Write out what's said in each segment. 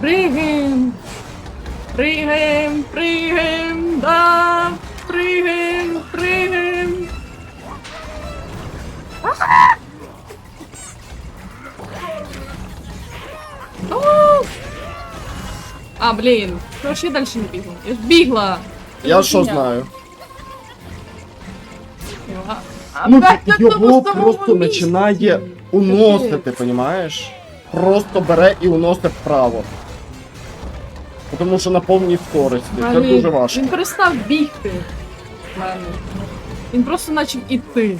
Пригаем. Пригаем, пригаем, да. Пригаем, пригаем. А, блін, я далі не бігла? Я ж бігла. Я що знаю. Ну, тому його просто починає уносити, понімаєш? Просто бере і уносить вправо. Тому що на повній скорості. Це дуже важко. Він перестав бігти. в мене. Він просто почав іти.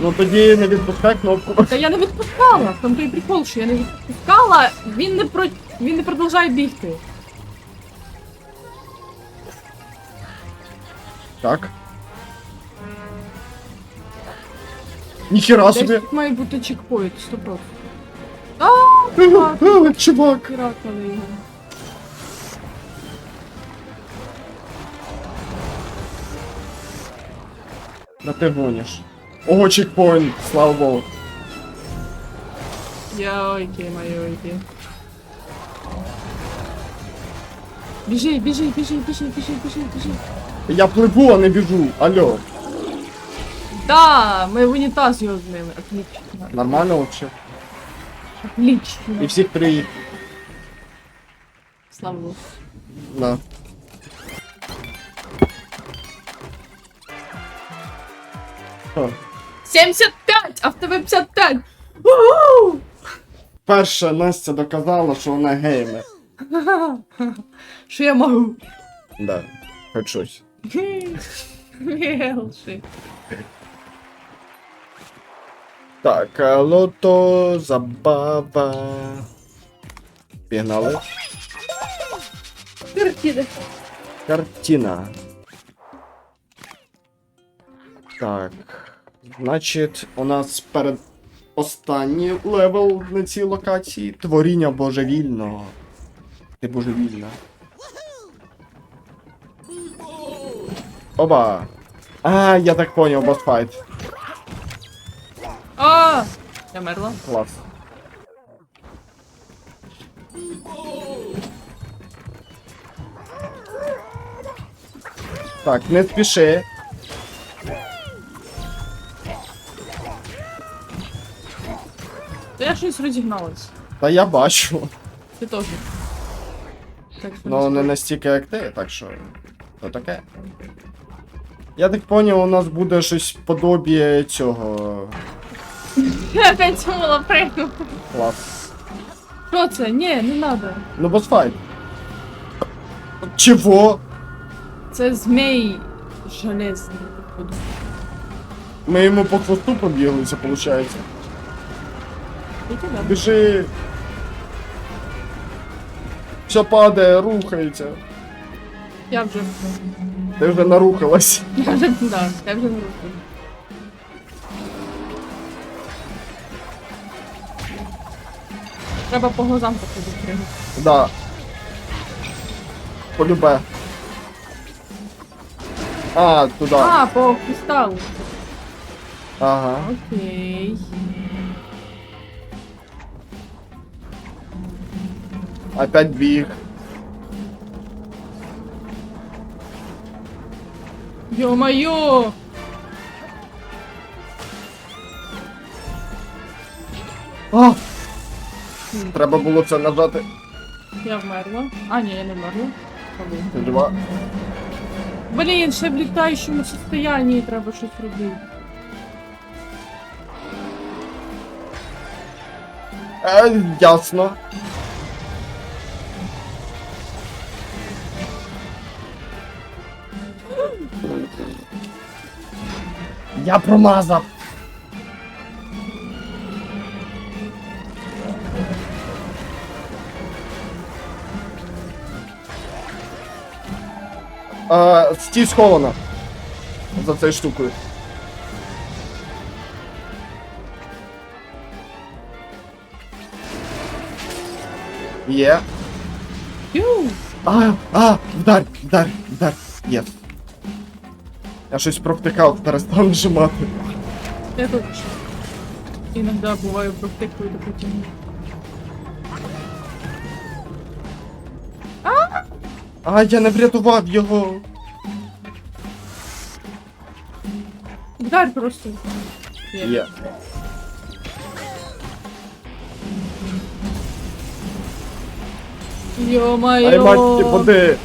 Ну тоді не відпускай кнопку. Та я не відпускала. Тому той прикол, що я не відпускала, він не про він не продовжує бігти. Так. Ніхіра Десь собі. тут має бути чекпоінт, 100%. Чувак, Чувак. піратали його. Да ти гониш. Ого, чекпоінт, слава богу. Йойки, майойки. Біжи, біжи, біжи, біжи, біжи, біжи, біжи. Я пливу, а не біжу. Алло. Да, ми в унітаз його з ними. Отлично. Нормально вообще? Отлично. І всіх три. Слава Богу. Да. Що? 75, а в тебе 55. Уху! Перша Настя доказала, що вона геймер. Що я можу? Да. Хоч щось. Мелши. Так, е, лото, забава. Пігнали. Картина. Картина. Так. Значить, у нас перед останній левел на цій локації. Творіння божевільного. Ти божевільна. Оба. А, я так поняв, босфайт. А! Я мерла. Клас. Так, не спіши. Та я щось розігналась. Та я бачу. Ти теж. Так, Ну не не настільки як ти, так що. То таке. Я так поняв, у нас буде щось подобіє цього. Я опять думала прийну. Клас. Що це? Ні, не надо. Ну босфайт. Чого? Це змій железний, походу. Ми йому по хвосту побіглися, виходить. Тільки да. Біжи. Все падає, рухається. Я вже. Ти вже нарухалась. Я вже, да, я вже не руку. Треба по глазам походу пригати. Да. Полюбе. А, туди. А, по кристалу. Ага. Окей. Опять біг. Ё-моё! А! Треба було це нажати. Я вмерла. А, ні, я не вмерла. Блін. Ще в літаючому состоянні треба щось робити. Е, ясно. Я промазав. А, стій схована. За цією штукою. Є. А, а, вдар, вдар, вдар. Є. Я щось провтикав, перестав нажимати. Я тут. Іноді буваю провтикую до потім. А, я не врятував його. Вдар просто. Є. Йо-майо. Ай, мать, ти поди.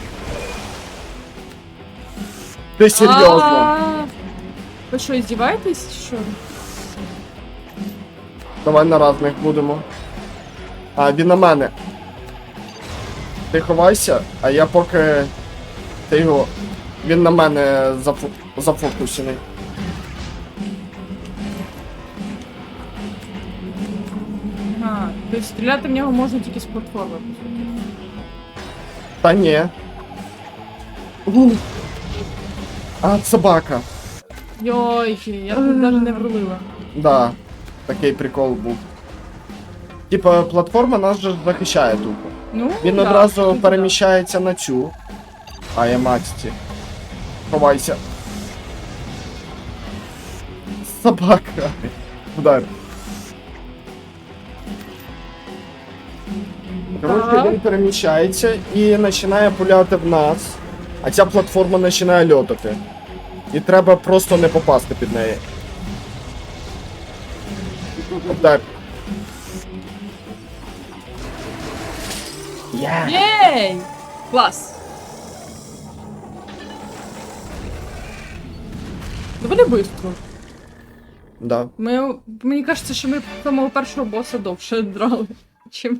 Ти серйозно? Ви що, издеваетесь, чи що? Давай на разних будемо. А, він на мене. Ти ховайся, а я поки. Ти його. Він на мене зафу... зафокусений. А, тобто стріляти в нього можна тільки з платформи. Та ні. У. А, собака. Йойки, я тут навіть не врулила. Да, такий прикол був. Типа, платформа нас же захищає тупо. Ну, Він да, одразу тоді переміщається на цю. А я матці. Ховайся. Собака. Удар. Коротше, він переміщається і починає пуляти в нас, а ця платформа починає льотати. І треба просто не попасти під неї. Удар. Yeah. Єй! Клас! Доволі быстро. Да. Ми, мені кажеться, що ми самого першого боса довше драли, чим,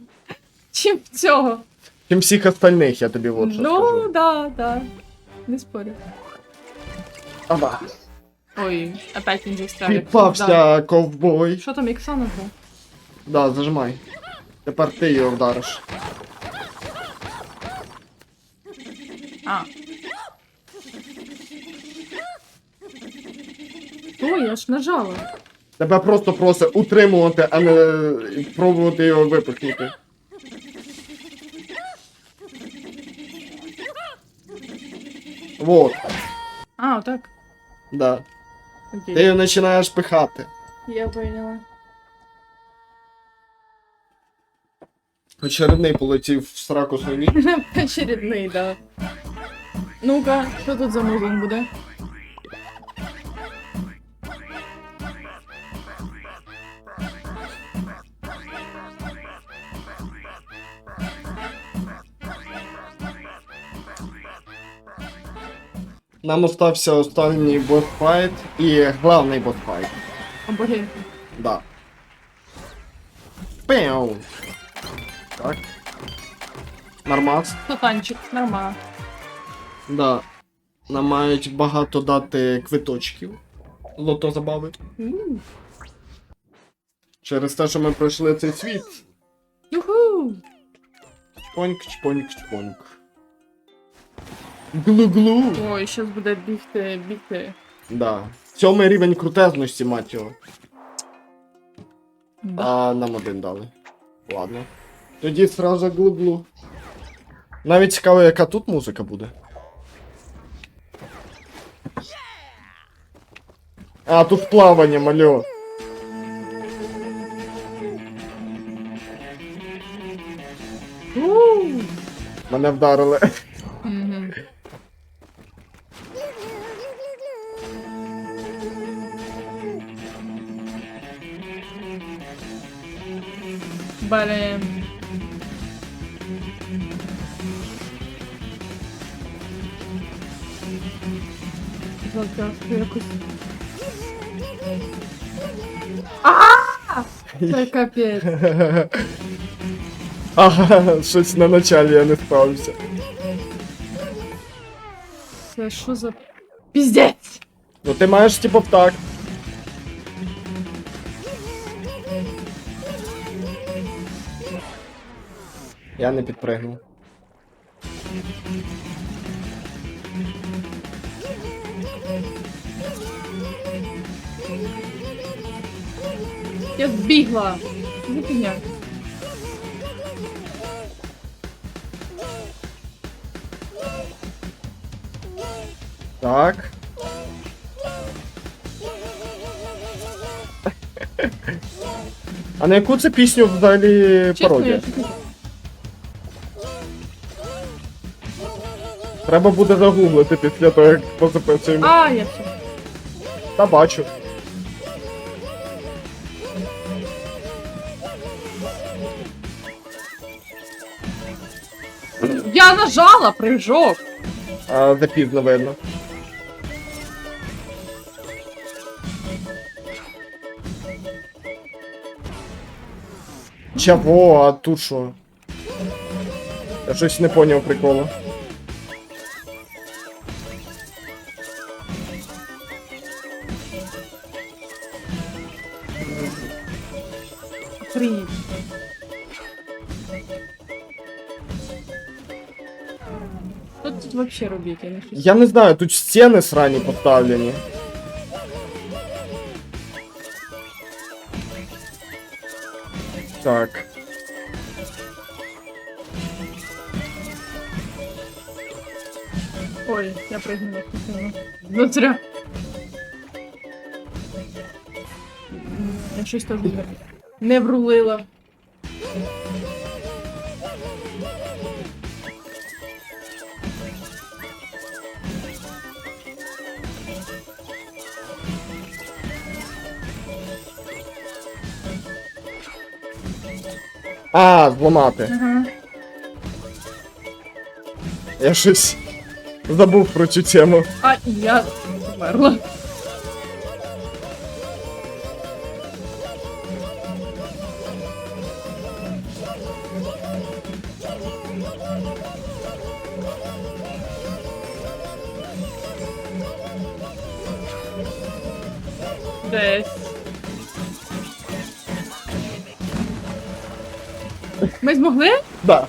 чим цього. Чим всіх остальних, я тобі от що ну, скажу. да, да. Не спорю. Ага. Ой, опять він застряг. Да. Підпався ковбой. Що там, Ікса нажав? Да, зажимай. Тепер ти його вдариш. А. Ой, я ж нажала. Тебе просто просить утримувати, а не пробувати його випихнути. Вот, А, так. да. Окей. Ти його починаєш пихати. Я поняла. Очередний полетів в сраку свині. Очередний, да. Ну-ка, що тут за музон буде? Нам остався останній босфайт і главний босфайт. О, боги. Да. Пеу. Так. Нормас. Сатанчик, нормально. Да. Нам мають багато дати квиточків. Лото забави. М. Через те, що ми пройшли цей світ. Юху! Чпоньк, чпоньк, чпоньк. Глу-глу. Ой, зараз буде бігти, бігти. Да. Сьомий рівень крутезності, мать його. Да. А нам один дали. Ладно. Тоді сразу глу-глу. Навіть цікаво, яка тут музика буде. А, тут плавання, мальо. Мене вдарили. Мгм. Блин. Затяжку якось. А! Це капець. Ага, щось на началі я не справився. Це що за піздець? Ну ти маєш типу так. Я не підпригнув. Я збігла. Не фігня. Так. А на яку це пісню взагалі Чесно, пародія? я. Треба буде загуглити після того, як позаписуємо. А, я все. Та бачу. Нажала прыжок. А запізно видно. Чого, а тут що? Я щось не поняв приколу. Вообще робити? Я не щось. Я не знаю, тут стіни срані поставлені. Так. Ой, я прыгнула. хотіла. Ну зря. Я щось теж не- не врулила. А, зламати. Ага. Я щось забув про цю тему. А і я померла. Десь. Ми змогли? Да.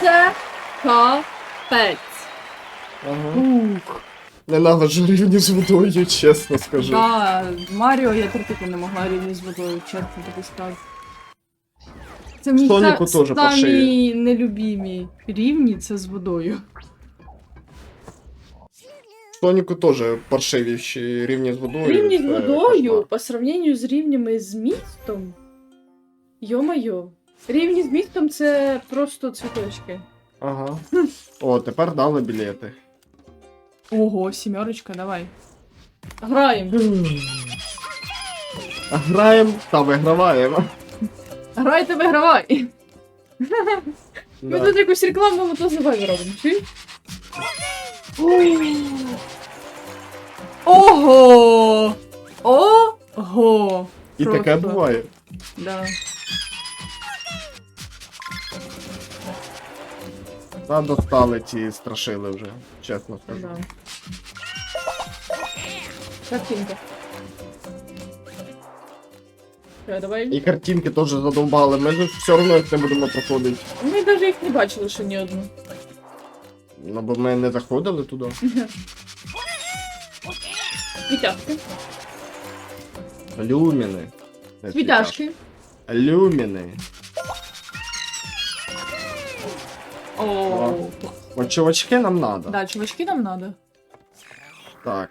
Це капець. Ага. Ух. Ненавиджу рівні з водою, чесно скажу. Да, Маріо я терпіти не могла рівні з водою, чесно тобі скажу. Це мій Соніку теж по самі шиї. нелюбімі рівні це з водою. Соніку теж паршивіші рівні з водою. Рівні з це водою кошмар. по сравненню з рівнями з містом. Йо-майо. Рівні з містом це просто цвіточки. Ага. О, тепер дали білети. Ого, сімерочка, давай. Граємо. Граємо та виграваємо. Грайте, вигравай. Ми тут якусь рекламу мотозавай робимо, чи? Ого! Ого! І таке буває. Да. Та достали ці страшили вже, чесно скажу. Да. Картинка. Е, давай. І картинки теж задовбали, ми ж все одно їх не будемо проходити. Ми навіть їх не бачили, що ні одну. Ну бо ми не заходили туди. Світяшки. Люміни. Не Світяшки. Люміни. О, От чувачки нам надо. да, чувачки нам надо. Так.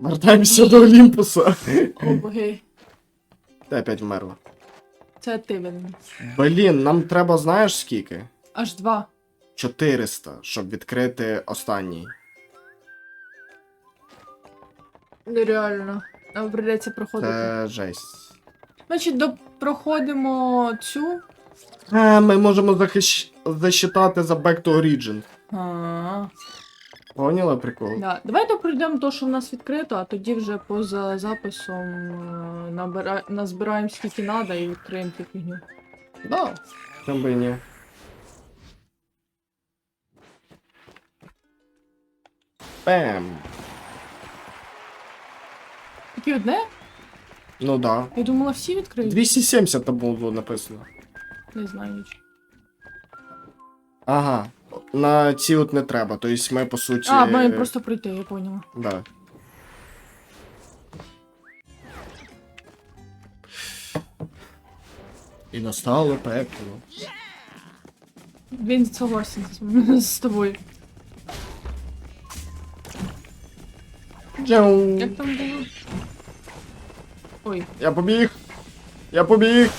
Вертаємося до Олімпуса. О, боги. Ти опять вмерла. Це ти блин. Блін, нам треба знаєш скільки? Аж два. 400, щоб відкрити останній. Нереально. Нам прийдеться проходити. Це жесть. Значить, до... проходимо цю. А, ми можемо захищ... засчитати за Back to Origin. А, Поняла прикол? да. Давайте пройдемо то, що в нас відкрито, а тоді вже поза записом е, набира... назбираємо скільки треба і відкриємо цю фігню. Да. Чим би і ні. Бем. Тільки одне? Ну да. Я думала, всі відкриють. 270 там було написано. Не знаю нічого. Ага. На ці от не треба, тобто ми по суті. А, маємо просто пройти, я поняла. Да. І настало пекло. Він согласен з- з тобою. Джау. Як там було? Ой, Я побіг! Я побіг!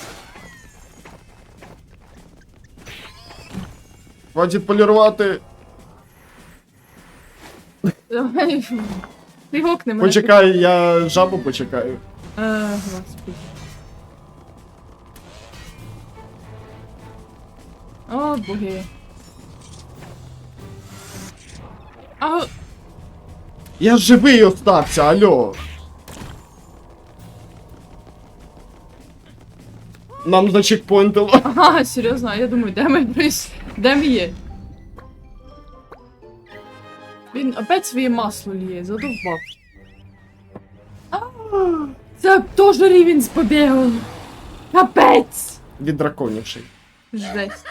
Хватить полірувати! Ти гокни мене. Почекай, я жабу почекаю. Е, господи. О, боги. А, Я живий остався, алло! Нам зачекпоінтило. ага, серйозно, а я думаю, де ми прийш... Де ми є? Він опять своє масло ліє, задовбав. А, Це теж рівень з побігом. Капець! Віддраконівший. Жесть.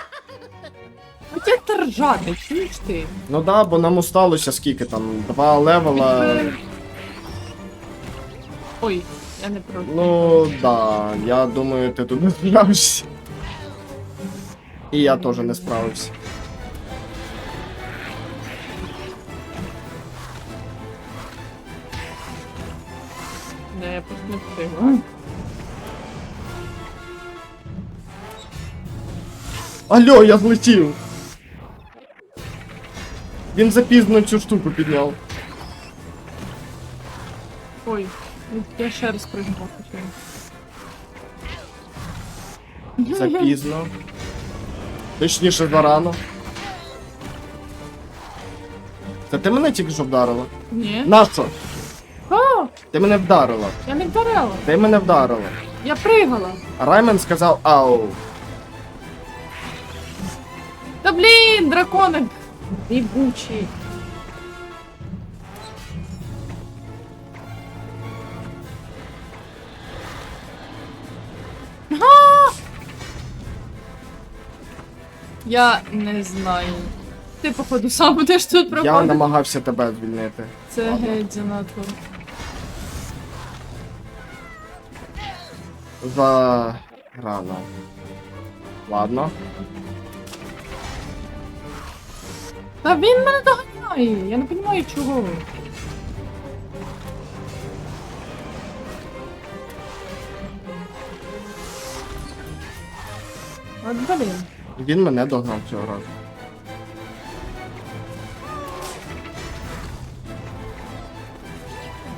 От як ти ржати, чуєш ти? Ну да, бо нам осталося скільки там, два левела. Ой, я не проти. Ну да, я думаю, ти тут не справишся. І я теж не справився. Не, я просто не встигла. Алло, я злетів! Він запізно цю штуку підняв. Ой, я ще раз пригнула хотіла. Запізно. Точніше, зарано. Це ти мене тільки що вдарила? Ні. Нащо? О, Ти мене вдарила. я не вдарила. Ти мене вдарила. Я пригала. Раймен сказав ау. Та блін, дракони. Бігучі. Я не знаю. Ти, походу, сам будеш тут Я намагався тебе звільнити. Це Ладно. геть занадто. За рано. Ладно. Та він мене доганяє. Я не розумію чого. От блін. Він мене догнав цього разу.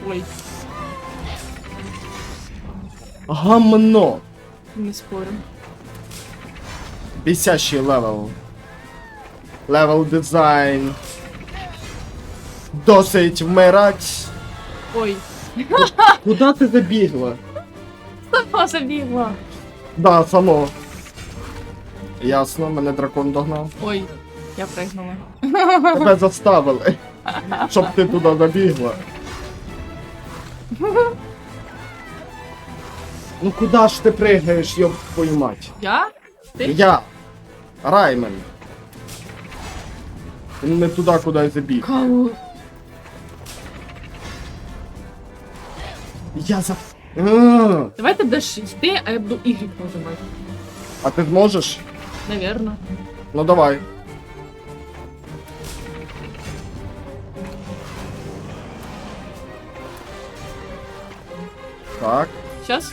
Ой, Гамно! не спорю. Бісящий левел. Левел дизайн. Досить вмирать. Ой, Куда ти забігла? сама забігла. Да, само. Ясно, мене дракон догнав. Ой, я пригнула. Тебе заставили. Щоб ти туди забігла. Ну куди ж ти пригаєш, йоб твою мать? Я? Ти? Я. Раймен. Він не туди, куди я забіг. Кау. Я за. А, Давай ти будеш йти, а я буду Y нажимати. А ти зможеш? Навірно. Ну давай. Так. Щас?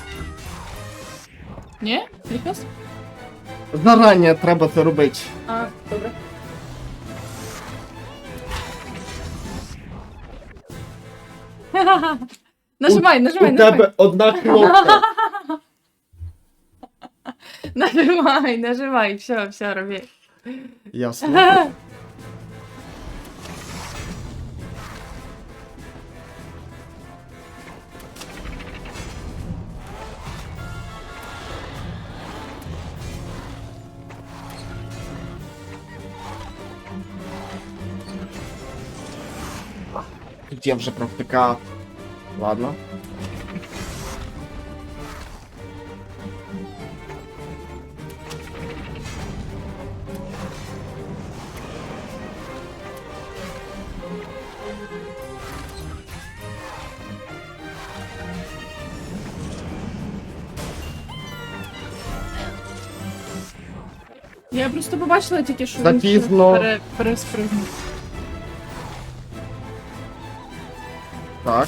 Ні? Не щас? Зарані треба це робити. А, добре. Нажимай, нажимай, У нажимай. тебе одна кнопка. Нажимай, нажимай, все, все, роби. Ясно. Тут я вже провтикав. бачила тільки, що Запізно. він переспригнув. Так.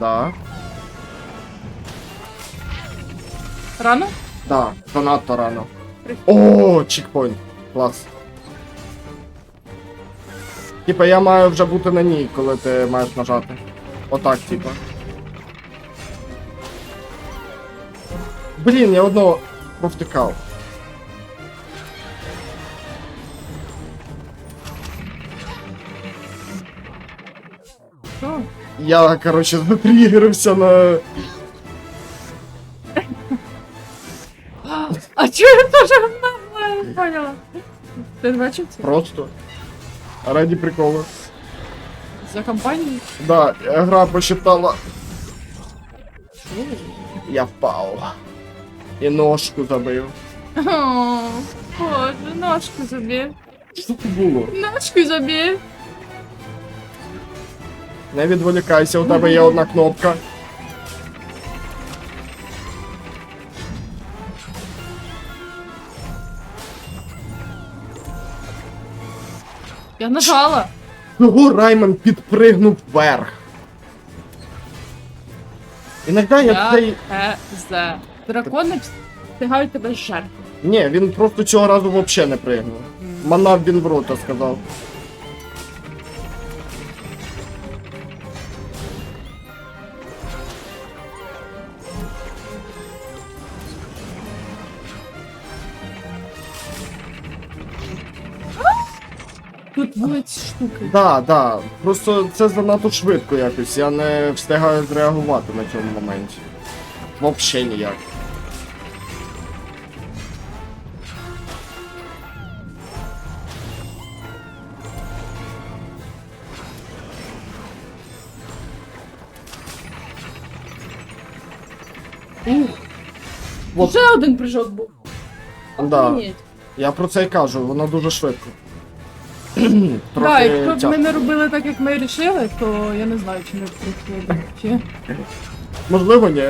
Да. Рано? Да, занадто рано. О, чекпоінт. Клас. Типа я маю вже бути на ній, коли ти маєш нажати. Отак, типа. Блін, я одного провтикав. Я, короче, затригерився на. Поняла? Ти не бачив це? Просто. Раді приколу. За компанію? Да, гра посчитала. Я впав. І ножку забив. О, Боже, ножку забив. Що це було? Ножку забив. Не відволікайся, у тебе є одна кнопка. Я нажала. Чого Райман підпригнув вверх? Іногда я Я цей. Е-зе. Дракони встигають тебе з зжерти. Ні, він просто цього разу взагалі не пригнув. Манав він в рота сказав. Були ці штуки. Да, да. Просто це занадто швидко якось. Я не встигаю зреагувати на цьому моменті. Вообще ніяк. Ух. Вот. Ще один прыжок був. Да. Охренеть. Я про це й кажу, воно дуже швидко. Трохи якщо б ми не робили так, як ми рішили, то я не знаю, чи ми б прийшли. Чи... Можливо, ні.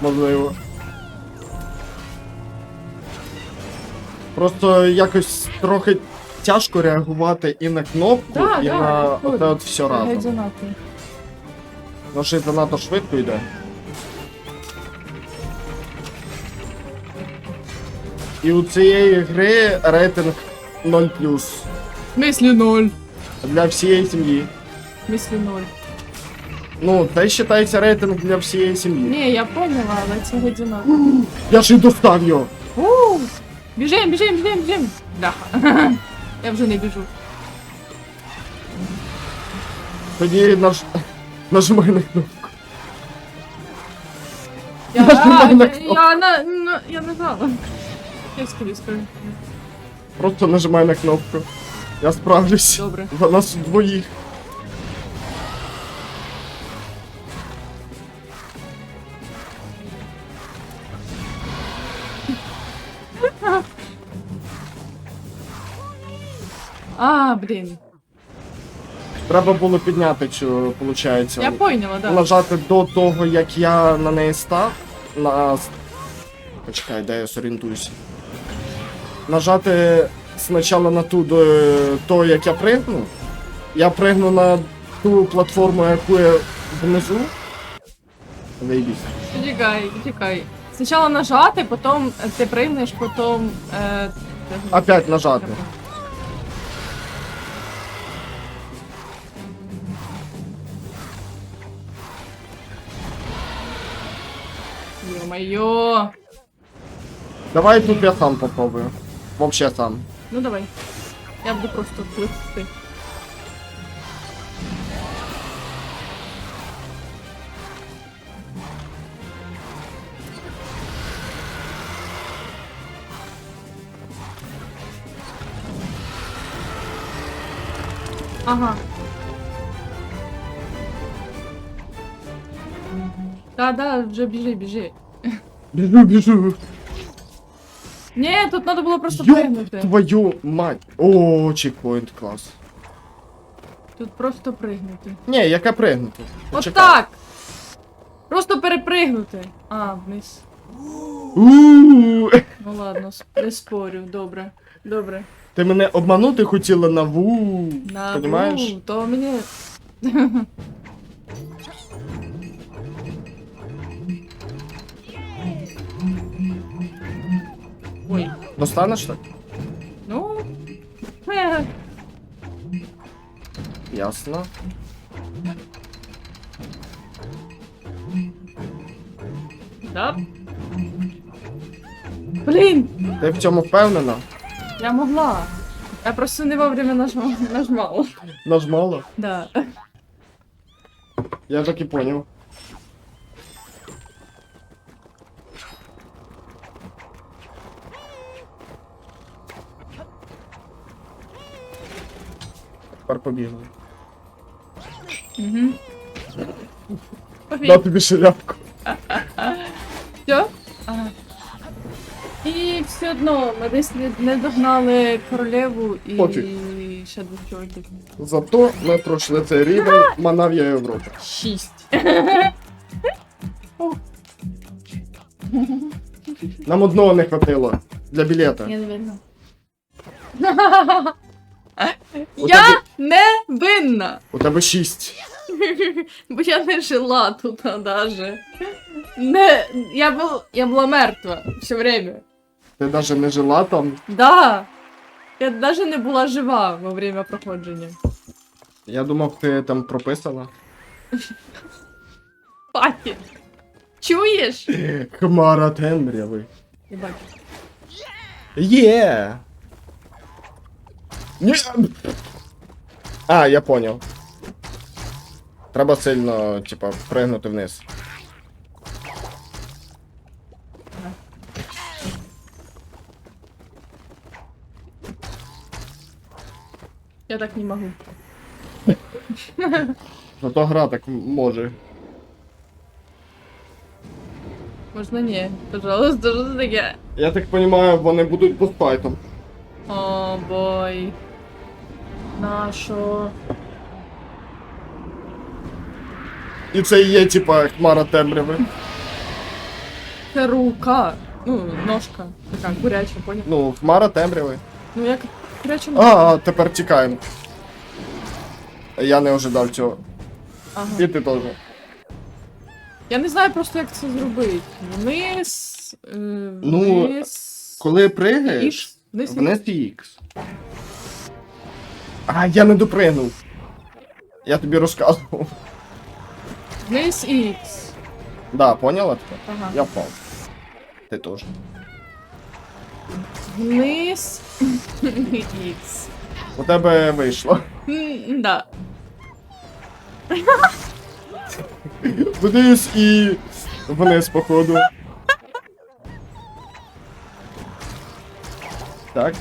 Можливо. Просто якось трохи тяжко реагувати і на кнопку, Да, і да, на підходить. оте от все Геть разом. занадто. Ну й занадто швидко йде. І у цієї гри рейтинг 0 В смислі ноль. для всієї сім'ї. В смислі ноль. Ну, це вважається рейтинг для всієї сім'ї. Ні, я поняла, але це геть занадто. Я ж і достав його! Ууу! Біжим, біжим, біжим, біжим! Бляха. Я вже не біжу. Тоді наж... нажимай на кнопку. Я, Нажимай на я, кнопку. я, на, на, я не знала. Я скажу, скажу. Просто нажимай на кнопку. Я справлюсь. Добре. За нас двоїх. А, блін. Треба було підняти цю, виходить. Я поняла, да. Нажати до того, як я на неї став. На. Почекай, де я зорієнтуюся. Нажати спочатку на ту того, як я пригну. Я пригну на ту платформу, яку я внизу. Заєбісь. Чекай, чекай. Спочатку нажати, потім ти пригнеш, потім. Е, Опять нажати. Ё-моё. Давай тут я сам попробую. Вообще сам. Ну давай. Я буду просто пливти. Ага. Да, да, вже біжи, біжи. Біжу, біжу. Ні, тут треба було просто Ёб пригнути. твою мать. О, чекпоінт, клас. Тут просто пригнути. Ні, яка пригнути? От Почекай. так! Просто перепригнути. А, вниз. У-у-у. Ну ладно, с- не спорю, добре. Добре. Ти мене обманути хотіла на ву. На Понімаєш? ву, то мені. Достанеш так? Ну. Е, Ясно. да. Блін, Ти в цьому впевнена? я могла. Я просто не вовремя нажма... нажмала. Нажмала? Да. Я так і поняв. Тепер побігли. Угу. На тобі шляпку. Все? Ага. І все одно ми десь не, не догнали королеву і Пофіг. ще двох чоловіків. Зато ми пройшли цей рівень Манав'я Європи. Шість. Нам одного не хватило для білета. Я не видно. Я тебе- не винна, У тебе шість. бо я не жила тут даже. Не, я, был, я була мертва все время. Ти навіть не жила там. Да. Я даже не була жива во время проходження. Я думав, ти там прописала. Паті. Чуєш? Хмара темряви. Я бачу. Є. Ні. А, я поняв. Треба сильно, типа, пригнути вниз. Я так не можу. Зато гра так може. Можна ні. Пожалуйста, що це таке? Я так розумію, вони будуть босфайтом. О, бой. Нашо. І це і є, типа, хмара темряви. Це рука. Ну, ножка. Така куряча, поняв? Ну, хмара темряви. Ну як куряча А, ножка. а, тепер тікаємо. Я не ожидав цього. Ага. І ти теж. Я не знаю просто, як це зробити. Вниз. Е, Ну, вниз. Коли пригаєш. Вниз. вниз і ікс. А, я не допригнув. Я тобі розказував. Вниз і ікс. Да, поняла тепер? Ага. Я впав. Ти теж. Вниз. Ікс. У тебе вийшло. М, Да. Вниз і вниз, походу. Так.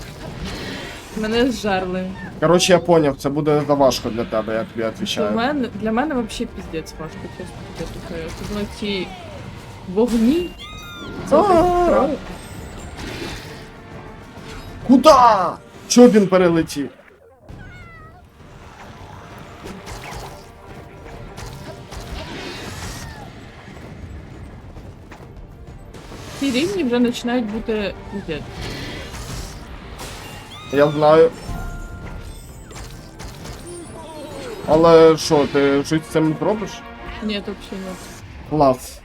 Мене зжерли. Коротше, я поняв, це буде заважко для тебе, я тобі Для відповідаю. мене, для мене вообще піздець важко, чесно тобі слухаю. Особливо ці вогні. Це А. так Куда? Чого він перелетів? Ці рівні вже починають бути піздець. Я знаю. Але що, ти щось з цим зробиш? Ні, то взагалі ні. Клас.